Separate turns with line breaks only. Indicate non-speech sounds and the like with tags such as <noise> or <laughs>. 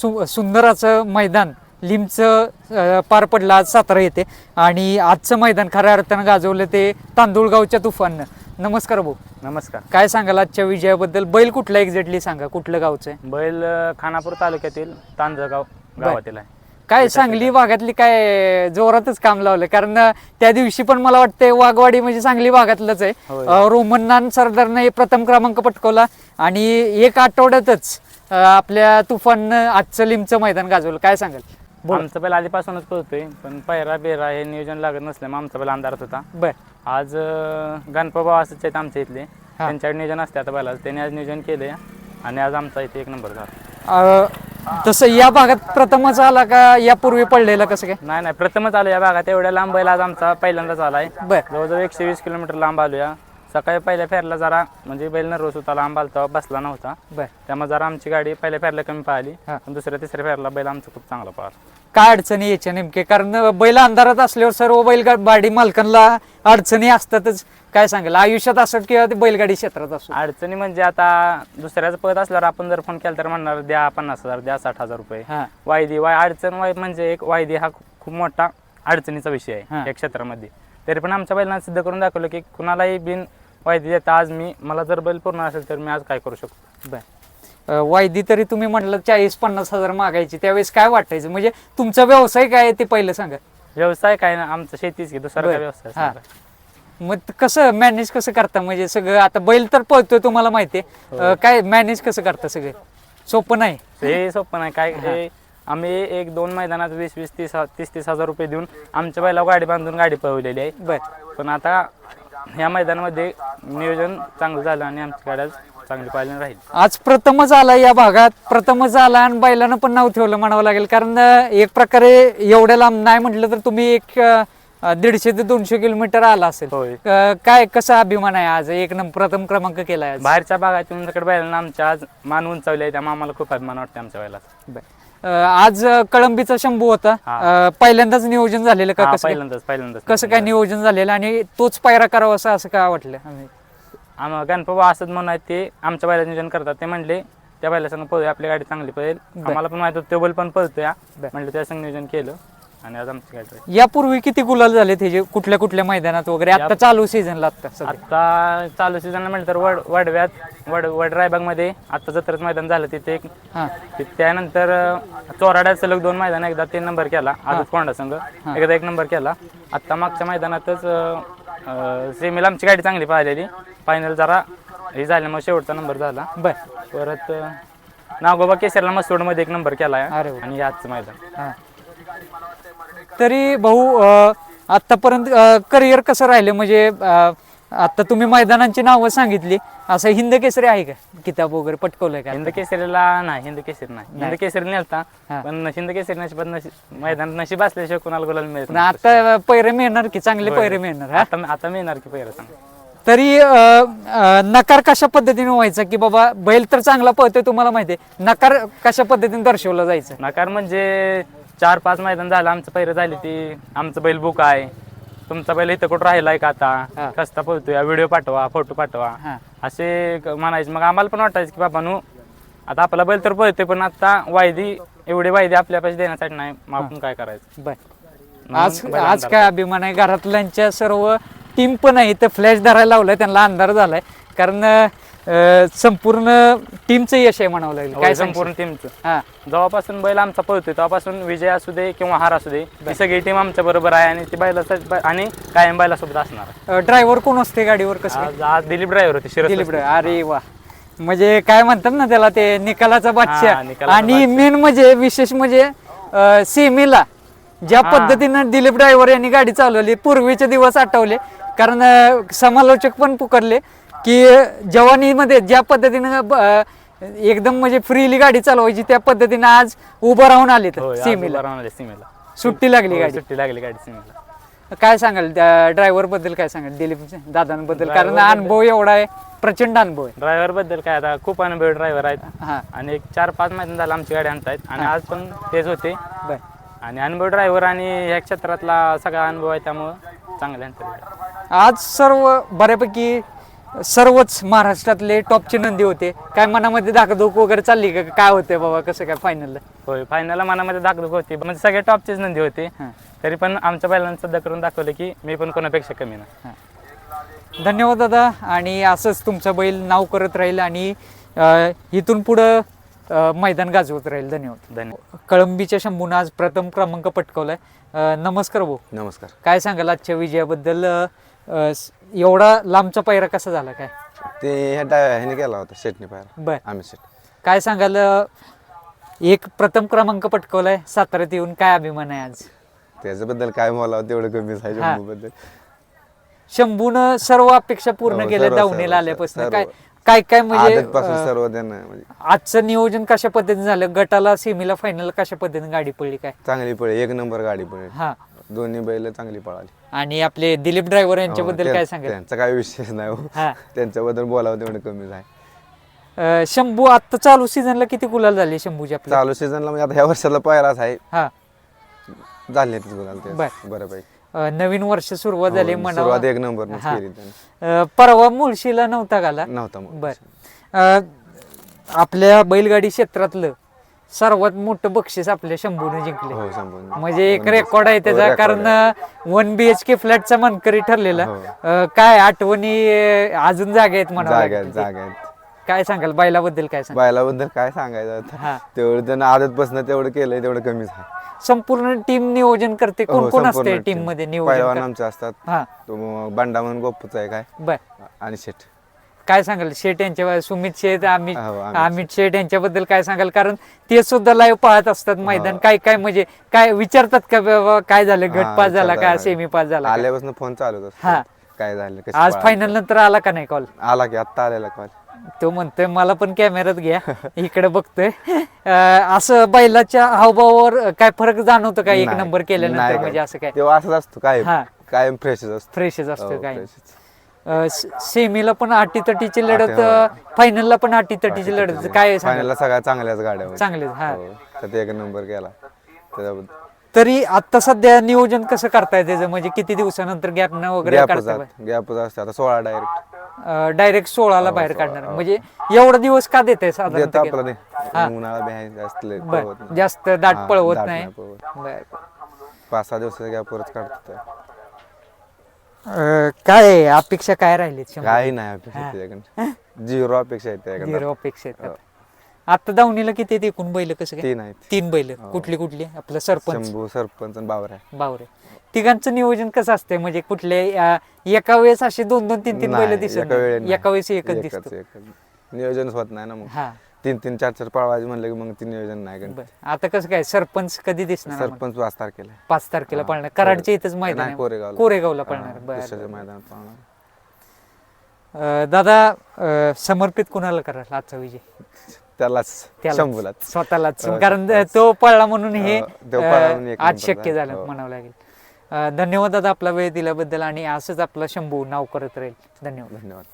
सु सुंदर असं मैदान लिमचं पार पडलं आज सातारा येथे. आणि आजचं मैदान खऱ्या अर्थानं गाजवलं ते तांदूळगावच्या तुफाननं. नमस्कार भाऊ.
नमस्कार.
काय सांगाल आजच्या विजयाबद्दल? बैल कुठला एक्झॅक्टली सांगा? कुठलं गावचं आहे?
बैल खानापूर तालुक्यातील तांजगाव गावातील आहे.
काय सांगली भागातली काय जोरातच काम लावलं? कारण त्या दिवशी पण मला वाटतं वाघवाडी म्हणजे सांगली भागातलंच आहे.
होय.
अ, रोमन्नान सरदारनं प्रथम क्रमांक पटकवला आणि एक आठवड्यातच आपल्या तुफाननं आजचं लिमचं मैदान गाजवलं. काय सांगाल? बोला.
आमचा बैल आधीपासूनच पळतोय पण पैरा बेरा हे नियोजन लागत नसल्यामुळे आमचा बैल अंधारात होता.
बर.
आज गणपती असंच आहेत आमच्या इथले. त्यांच्याकडे नियोजन असते आता बैलाचं. त्यांनी आज नियोजन केले आणि आज आमचा इथे एक नंबर झाला.
अ, तसं या भागात प्रथमच आला का यापूर्वी पडलेलं कसं काय?
नाही नाही प्रथमच आलो या भागात. एवढ्या लांब बैल आज आमचा पहिल्यांदाच आलाय.
बर.
जवळजवळ एकशे वीस किलोमीटर लांब आलो या सकाळी पहिल्या फेरला जरा म्हणजे बैल नर्वस होता लांब आलता बसला नव्हता.
बर.
त्यामुळे जरा आमची गाडी पहिल्या फेरला कमी पाहिली.
हा.
पण दुसऱ्या तिसऱ्या फेरला बैल आमचा खूप चांगला पळाला
काय अडचणी याच्या नेमके? कारण बैल अंधारात असल्यावर सर्व बैलगाडी मालकांना अडचणी असतातच. काय सांगाल? आयुष्यात असत किंवा ते बैलगाडी क्षेत्रात असो.
अडचणी म्हणजे आता दुसऱ्याचं पद असल्यावर आपण जर फोन केला तर म्हणणार द्या पन्नास हजार द्या साठ हजार रुपये.
हा.
वायदी वाय अडचण वाय म्हणजे एक वायदी हा खूप खूप मोठा अडचणीचा विषय
हा.
आहे या क्षेत्रामध्ये. तरी पण आमच्या बैलांना सिद्ध करून दाखवलं की कुणालाही बिन वायदी देता आज मी मला जर बैल पूर्ण असेल तर मी आज काय करू शकतो?
अ, वायदी तरी तुम्ही म्हटलं चाळीस पन्नास हजार मागायची त्यावेळेस काय वाटायचं? म्हणजे तुमचा व्यवसाय काय आहे ते पहिलं सांगा.
व्यवसाय काय ना आमचं शेतीच की दुसरा
बरं.
व्यवसाय
हा.
सांगा.
मग कसं मॅनेज कसं करता? म्हणजे सगळं आता बैल तर पळतोय तुम्हाला माहिती आहे. काय मॅनेज कसं करता सगळं? सोपं नाही?
हे सोपं नाही. काय हे आम्ही एक दोन मैदानात वीस वीस तीस तीस तीस हजार रुपये देऊन आमच्या बैला गाडी बांधून गाडी पळवलेली आहे.
बर.
पण आता ह्या मैदानामध्ये नियोजन चांगलं झालं आणि आमची गाड्या चांगली पाहिली राहील.
आज प्रथमच आला या भागात. प्रथमच आला आणि बैलानं पण नाव ठेवलं म्हणावं लागेल. कारण एक प्रकारे एवढ्या लांब नाही म्हटलं तर तुम्ही एक दीडशे ते दोनशे किलोमीटर आला असेल.
होय.
काय कसा अभिमान आहे आज? एक नंबर प्रथम क्रमांक केलाय आज.
बाहेरच्या भागात येऊन तिकडे बैलांना आमच्या आज मान उंचावले आहे. त्यामुळे आम्हाला खूप अभिमान वाटते आमच्या बैलाचा.
बर. आज कळंबीचा शंभू होता. पहिल्यांदाच नियोजन झालेलं का कसं काय?
पहिल्यांदाच पहिल्यांदाच
कसं काय नियोजन झालेलं आणि तोच पायरा करावा असं असं का वाटलं?
आम्हाला गणपती असत म्हणून आहेत ते आमच्या बैला नियोजन करतात. ते म्हणले त्या बैला संग पळूया आपली गाडी चांगली पळेल. आम्हाला पण माहीत होतं तो बैल पण पळतो या
बर.
म्हणलं त्या संग नियोजन केलं. आणि आज आमची गाडी.
यापूर्वी किती गुलाल झाले त्याचे कुठल्या कुठल्या मैदानात वगैरे? आता चालू सीझनला आता सध्या.
आता चालू सीझनला म्हटलं तर वड वडव्यात वड वड रायबागमध्ये आता जत्रच मैदान झालं. तिथे एक
हा.
ते- त्यानंतर अं, चोराड्यात सलग दोन मैदान एकदा तीन नंबर केला आजच कोंडा संघ. एकदा एक नंबर केला. आता मागच्या मैदानातच सेमीला आमची गाडी चांगली पाहिलेली फायनल जरा हे झाल्यामुळे शेवटचा नंबर झाला.
बर.
परत अं, नागोबा केसरला मसोडमध्ये एक नंबर केला.
अरे वा.
आणि आजचं मैदान.
हा. तरी भाऊ अ, आतापर्यंत करिअर कसं राहिलं? म्हणजे अ, आता तुम्ही मैदानांची नावं सांगितली. असं हिंद केसरी आहे का? किताब वगैरे पटकवलंय का
हिंद केसरीला नाही हिंद केसरी नाही. हिंद केसरी नेलता. पण हिंद केसरी नशिबात नशीब मैदान नशीब असल्याशिवाय कोणाला गुलाल मिळत.
आता पैरे मिळणार की? चांगले पैरे मिळणार
आता आता मिळणार की पहिला सांग
तरी नकार कशा पद्धतीने व्हायचा की बाबा बैल तर चांगला पळतोय तुम्हाला माहिती आहे. नकार कशा पद्धतीने दर्शवला जायचं?
नकार म्हणजे चार पाच मैदान झालं आमचं पहिरं झाली ती. आमचं बैल बुक आहे. तुमचा बैल इथं कुठं राहिलाय का. आता? कस्ता पळतोय? व्हिडिओ पाठवा फोटो पाठवा. असे म्हणायचे. मग आम्हाला पण वाटायचं की बाबा नु आता आपला बैल तर पळतोय पण आता वायदी एवढी वायदी आपल्यापाशी देण्यासाठी नाही. मग आपण काय करायचं?
बर. आज आज काय अभिमान आहे? घरातल्यांच्या सर्व टीम पण आहे. तर फ्लॅश धरायला लावलाय. त्यांना अंधार झालाय. कारण संपूर्ण टीमचं यश आहे म्हणावं लागेल. काय संपूर्ण
टीमचं
हा.
जेव्हापासून बैल आमचा पळतोय तेव्हापासून विजय असू दे किंवा हार असू दे ती सगळी टीम आमच्या बरोबर आहे आणि ती बैला आणि कायम बैलासोबत असणार.
ड्रायव्हर कोण असते गाडीवर कसं?
आज दिलीप ड्रायव्हर होते शिरस
दिलीप. अरे वा. म्हणजे काय म्हणतात ना त्याला ते निकालाचा
हा,
बादशाह आणि मेन म्हणजे विशेष म्हणजे सेमीला ज्या
हा.
पद्धतीनं दिलीप ड्रायव्हर यांनी गाडी चालवली पूर्वीचे दिवस आठवले. कारण समालोचक पण पुकारले. की जवानीमध्ये ज्या पद्धतीनं एकदम म्हणजे फ्रीली गाडी चालवायची त्या पद्धतीनं आज उभं राहून आले तर सेमीला. सुट्टी लागली गाडी.
सुट्टी लागली गाडी सीमेला.
काय सांगाल ड्रायव्हरबद्दल काय सांगाल? दिलीप दादांबद्दल कारण अनुभव एवढा आहे प्रचंड अनुभव आहे.
ड्रायव्हरबद्दल काय आता खूप अनुभवी ड्रायव्हर आहेत. आणि एक चार पाच मैदान झालं आमची गाडी आणतायत. आणि आज पण तेच होते.
बर.
आणि अनुभव ड्रायव्हर आणि ह्या क्षेत्रातला सगळा अनुभव आहे त्यामुळं चांगले आणतात
आज सर्व बऱ्यापैकी सर्वच महाराष्ट्रातले टॉपचे नंदी होते. काय मनामध्ये धाकधूक वगैरे चालली का? काय होते बाबा? कसं काय फायनलला
होय फायनलला मनामध्ये दाखवूक होती. म्हणजे सगळे टॉपचेच नंदी होते.
हां.
तरी पण आमच्या बैलांना सध्या करून दाखवलं की मी पण कोणापेक्षा कमी ना
धन्यवाद दादा. आणि असंच तुमचं बैल नाव करत राहील आणि अं, इथून पुढं अं, मैदान गाजवत राहील. धन्यवाद.
धन्यवाद.
कळंबीच्या शंभून आज प्रथम क्रमांक पटकावलाय. अं, नमस्कार भाऊ.
नमस्कार.
काय सांगाल आजच्या विजयाबद्दल? अं, एवढा लांबचा पायरा कसा झाला काय?
ते ह्या डाव्या ह्याने केला होता शेटने पायरा.
बर.
आम्ही शेट.
काय सांगाल एक प्रथम क्रमांक पटकवलाय साताऱ्यात येऊन काय अभिमान आहे आज?
त्याच्याबद्दल काय बोलावं तेवढं
हा.
शंभूबद्दल.
शंभून सर्व अपेक्षा पूर्ण
हो,
केल्या
सर्व,
दावणीला आल्यापासून.
सर्व.
काय काय काय म्हणजे
आदतपासून
अं,
सर्व त्यांना म्हणजे.
आजचं नियोजन कशा पद्धतीने झालं? गटाला सेमीला फायनल कशा पद्धतीने गाडी पडली काय?
चांगली पळी एक नंबर गाडी पळली
हा.
दोन्ही बैल चांगली पळाली.
आणि आपले दिलीप ड्रायव्हर यांच्याबद्दल
हो,
काय सांगाल?
त्यांचा काय विषय नाही हो.
हा.
त्यांच्याबद्दल बोलावं तेवढं कमीच आहे
अं, शंभू आता चालू सीझनला किती गुलाल झाले शंभूचे आपले?
चालू सीझनला म्हणजे आता ह्या वर्षाला पायराच आहे.
हा.
झाले ते गुलाल ते.
बर.
बऱ्यापैकी
अं, नवीन वर्ष सुरुवात झाली
हो,
म्हणा
सुरुवात एक नंबर
हा.
केली त्यांनी.
अं, परवा मुळशीला नव्हता गाला
नव्हता मग
बर. अं, आपल्या बैलगाडी क्षेत्रातलं सर्वात मोठं बक्षीस आपल्या शंभूने जिंकले.
हो संपूर्ण
म्हणजे एक रेकॉर्ड आहे त्याचा
हो, record
कारण वन बी एच के फ्लॅटचा मनकरी ठरलेला.
हो.
अं, काय आठवणी अं, अजून जागा आहेत म्हणा
जागा आहेत जागा आहेत
काय सांगाल? बैलाबद्दल काय सांगाल?
बायलाबद्दल काय सांगायचं
हा.
आता तेवढं त्यानं आदतपासून तेवढं केलंय तेवढं कमीच आहे.
संपूर्ण टीम नियोजन करते. कोण
हो,
कोण
संपूर्ण
असते टीम. मध्ये नियोजन
आमचे असतात.
हा.
तो बंडा म्हणून गोप्पूच आहे काय?
बर.
आणि शेठ.
काय सांगाल? शेठ यांच्या सुमित शेठ अमित
हो, अमित
अमित शेठ. यांच्याबद्दल काय सांगाल? कारण ते सुद्धा लाईव्ह पाहत असतात मैदान. काय काय म्हणजे काय विचारतात का बाबा काय झालं? गट
हा,
पास झाला का?
विचारतात.
सेमी पास झाला का?
आल्यापासून फोन चालूच
हा.
काय झालं कशी
आज
पळाली.
फायनल नंतर आला का नाही कॉल
आला की आत्ता आलेला कॉल
तो म्हणतोय मला पण कॅमेऱ्यात घ्या. <laughs> इकडे बघतोय. अं, असं बैलाच्या हावभावावर काय फरक जाणवतो का? एक नंबर केल्यानंतर म्हणजे असं काय?
तेव्हा असंच असतो काय
हा.
कायम फ्रेशच असतो.
फ्रेशच असतो
हो,
काय
freshच.
सेमीला पण अटी तटीची लढत. फायनलला पण अटी तटीची लढत काय
फायनलला सगळ्या चांगल्याच गाड्या.
चांगलेच हा.
हो, त्यात एक नंबर केला. त्याच्याबद्दल
तरी आता सध्या नियोजन कसं करताय त्याचं? म्हणजे किती दिवसानंतर गॅप न वगैरे
असते आता सोळा डायरेक्ट
डायरेक्ट सोळाला बाहेर काढणार. म्हणजे एवढा दिवस का देते
बी जास्त
दाट
हा,
पळवत नाही.
पाच सहा दिवसाच्या गॅपवरच काढतो
अं, काय आहे? अपेक्षा काय राहिली
काही नाही अपेक्षा त्याच्याकडे झिरो अपेक्षा आहे त्याच्याकडे
झिरो अपेक्षा आहेत आता दावणीला किती आहेत एकूण बैल कसं काय?
तीन आहेत.
तीन बैल. कुठली कुठली? आपलं सरपंच.
शंभू सरपंच आणि बावऱ्या
बावरे. तिघांचं नियोजन कसं असतंय? म्हणजे कुठले अं, एका वेळेस असे दोन दोन तीन तीन बैल दिसत
एका
नाही. वेळेस एकच दिसतो.
एकच. नियोजनच होत नाही ना मग.
हा.
तीन तीन चार चार पळवायचे म्हणलं की मग ते नियोजन नाही
बर आता कसं काय सरपंच कधी दिसणार आम्हाला?
सरपंच पाच तारखेला आहे.
पाच तारखेला पळणार कराडच्या इथंच मैदान
नाही,
आहे.
कोरेगावला.
कोरेगावला
हा,
पळणार बर
दुसऱ्याच्या मैदानात पळणार
अं, दादा अं, समर्पित कुणाला कराल आजचा विजय
त्यालाच
त्यालाच.
शंभूलाच
स्वतःलाच
हो,
कारण. तो पळला म्हणून हे
हो, तो पळला म्हणून
अं,
एक
आज
नंबर
शक्य
झाला.
झालं
हो.
म्हणावं लागेल अं, धन्यवाद दादा आपला वेळ दिल्याबद्दल आणि असंच आपला शंभू नाव करत राहील धन्यवाद
धन्यवाद